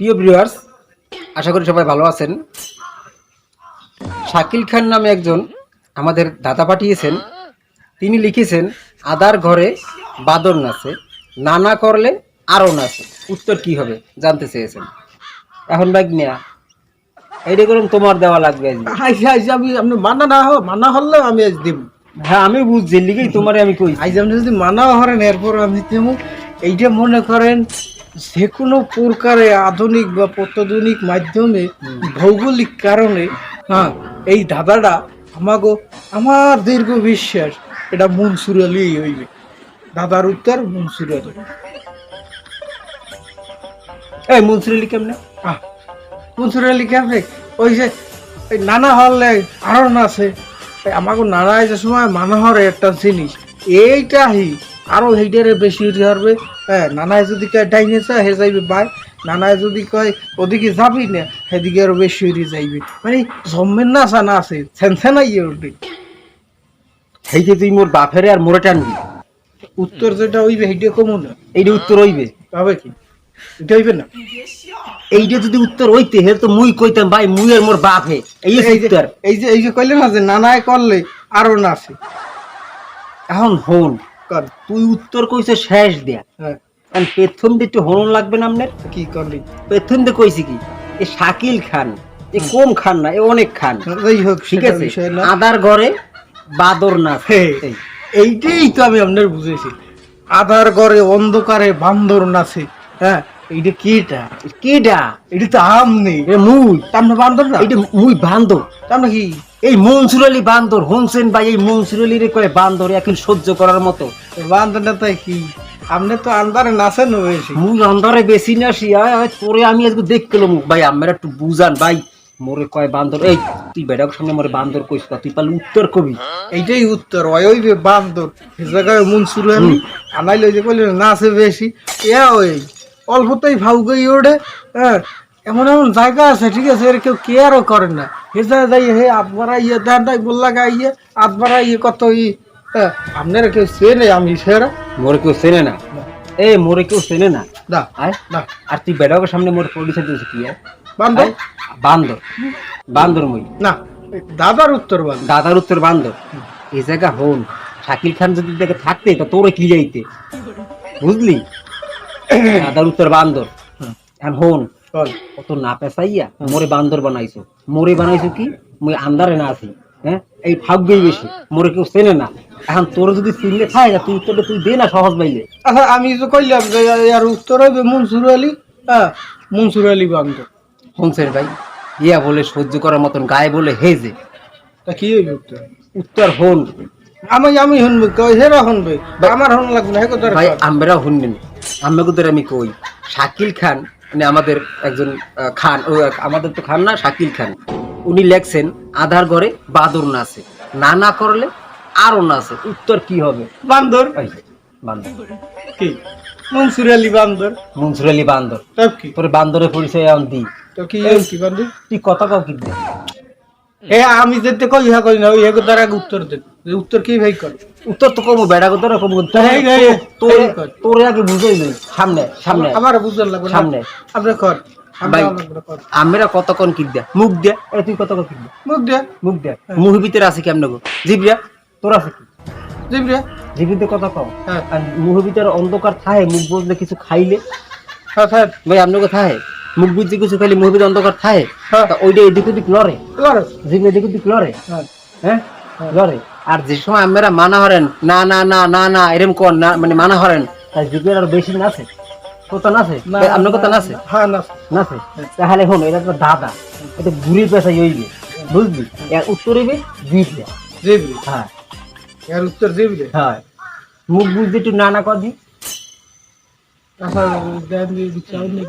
প্রিয় ভিউয়ার্স আশা করি সবাই ভালো আছেন। শাকিল খান নামে একজন আমাদের দাদা পাঠিয়েছেন। তিনি লিখেছেন আদার ঘরে বাদর নাচে নানা করলে আরও নাচে। উত্তর কি হবে জানতে চেয়েছেন। এখন ব্যাগ নেয়া এইটা করুন তোমার দেওয়া লাগবে আমি আপনি মানা না হো মানা হলে আমি আজ দিব। হ্যাঁ আমি বুঝছি লিখেই তোমারে আমি কই। আইজ আপনি যদি মানা হরেন এরপর আমি দেব। এইটা মনে করেন যে কোনো প্রকারে আধুনিক বা পত্তাধুনিক মাধ্যমে ভৌগোলিক কারণে হ্যাঁ এই দাদাটা আমাগো আমার দীর্ঘ বিশ্বাস এটা মনসুর আলী হইবে। দাদার উত্তর মনসুর আলী। এই মনসুর কেমনে? আহ, মনসুর আলী কেমনে? ওই যে ওই নানা হলে আরও আছে। আমাকে নানা যে সময় মানা হরে একটা জিনিস এইটাহি আরও হেইটারে বেশি হইতে পারবে হ্যাঁ নানায় যদি কয় ডাইনেছে হে যাইবে বাই। নানায় যদি কয় ওদিকে যাবি না সেদিকে আরও বেশি হইতে যাইবে। মানে জম্মের না সানা আছে সেনসেনাই উঠবে এই যে তুই মোর বাপেরে আর মোরে টানবি? উত্তর যেটা হইবে সেইটা কমু না। এইটা উত্তর হইবে? পাবে কি? এটা হইবে না? এইটা যদি উত্তর হইতে হে তো মুই কইতাম ভাই মুই আর মোর বাপ। হে এই এই যে উত্তর। এই যে এই যে কইলে না যে নানায় করলে আরও না আছে এখন হন। কর তুই উত্তর কইছে শেষ দিয়া। হ্যাঁ। কারণ প্রথম দিয়ে একটু হরণ লাগবে না আপনার? কি করলি? প্রথম দিয়ে কইছি কি এ শাকিল খান এ কম খান না এ অনেক খান। যাই হোক ঠিক আছে? আদার ঘরে বাদর না এইটাই তো আমি আপনার বুঝেছি। আধার ঘরে অন্ধকারে বান্দর নাচে হ্যাঁ এইটা কিটা কেডা এটা? তো আম নেই। এ মুই তামনা বান্দর না? এইটা মুই বান্দর। তামনা কি? এই মনসুর আলী বান্দর হোনসেন ভাই এই মনসুর আলীরে কয় বান্দর এখন সহ্য করার মতো। বান্দর না তাই কি? আপনি তো আন্দারে নাচেন বেশি। মুই অন্ধরে বেশি না শিয়া তোরে আমি আজকে দেখ পেলাম ভাই আমার একটু বুঝান ভাই। মোরে কয় বান্দর। এই তুই বেড়ার সঙ্গে মোরে বান্দর কইস না, তুই পারলে উত্তর কবি। এইটাই উত্তর। ওই ওই বান্দর। সে জায়গায় মন শুরু আমি আনাইলে যে কইলে নাচে বেশি। ইয়া ওই। অল্পতেই ভাউ গই ওঠে হ্যাঁ এমন এমন জায়গা আছে ঠিক আছে এর কেউ কেয়ারও করে না। হে যা যাই হে আতবারা ইয়ে দেন তাই বললা গাইয়ে আতবারা ইয়ে কত ই হ্যাঁ আপনারা কেউ চেনে আমি সেরা। মোরে কেউ চেনে না? এ মোরে কেউ চেনে না? না আর তুই বেড়ার সামনে মোরে পরিচয় দিয়েছে কি? বান্দর? বান্দর। বান্দর মই। না দাদার উত্তর বান্দর। দাদার উত্তর বান্দর। এই জায়গা হন। শাকিল খান যদি দেখে থাকতে তা তোরে কি যাইতে? বুঝলি? দাদার উত্তর বান্দর। এখন হন কত না পেশাইয়া মোরে বান্দর বানাইছো। মোরে বানাইছো কি? মুই আন্দারে না আছি হ্যাঁ? এই ভাগ্যই বেশি মোরে কেউ চেনে না। এখন তোর যদি চিনলে থাকে তুই উত্তরটা তুই দে না সহজ পাইলে আচ্ছা আমি তো কইলাম যে আর উত্তর হইবে মনসুর আলী হ্যাঁ মনসুর আলী বান্দর। হনসের ভাই ইয়া বলে সহ্য করার মতন গায়ে বলে হেজে তা কি হইবে উত্তর? উত্তর হন। আমি আমি কই হেরা শুনবে আমার শুন লাগবে না হে ভাই আমরা শুনবেন আমাকে তোর আমি কই? শাকিল খান মানে আমাদের একজন খান ও আমাদের তো খান না শাকিল খান। উনি লেখছেন আধার ঘরে বাদর নাচে না না করলে আরও নাচে উত্তর কি হবে? বান্দর? বান্দর। কি? মনসুর আলী বান্দর? মনসুর আলী বান্দর। কি? তোর বান্দরের পরিচয় এখন দি। তো কি কি বান্দর? তুই কথা কাউ কি এ আমি যেতে কই ইহা কই না ওই হে কথা আগে উত্তর দে। যে উত্তর কি ভাই কর? উত্তর তো কমু বেড়া কমু এই, এই, তোর তোর আগে বুঝাই নেই। সামনে সামনে। আমার বুঝতে লাগবে সামনে। আপনি কর। আমরা কতক্ষণ দেয়া? মুখ দেয়া? তুই কতক্ষণ দেয়া? মুখ মুখ দেয়া। মুখের ভিতরে আছে কেমন গো? জিবরিয়া তোর আছে কি জিবরে জিবিতে কথা কও। হ্যাঁ। আর মুখের ভিতরে অন্ধকার থাহে মুখ বুঝলে কিছু খাইলে? হ্যাঁ হ্যাঁ ভাই আপনাকে থাহে? মুখ বুঝতে কিছু খাইলে মুখের ভিতরে অন্ধকার হ্যাঁ। ওইটা এদিক ওদিক লড়ে লড়ো জিবি এদিক ওদিক লড়ে হ্যাঁ। হ্যাঁ? লড়ে আর যে সময় আমরা মানা হরেন না না না না না এরম কর না মানে মানা হরেন তাই যুগের আর বেশি নাচে কত নাচে আপনার কথা নাচে হ্যাঁ না নাচে তাহলে হন এটা তো দাদা এটা ঘুরি পেশাই হইবে বুঝলি? এর উত্তর হইবে জিবরে হ্যাঁ। এর উত্তর জিবরে হ্যাঁ। মুখ বুঝতে একটু না না কদি আচ্ছা দেন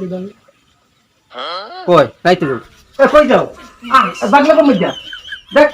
দাও কই? নাই তো। কই যাও? যা দেখ।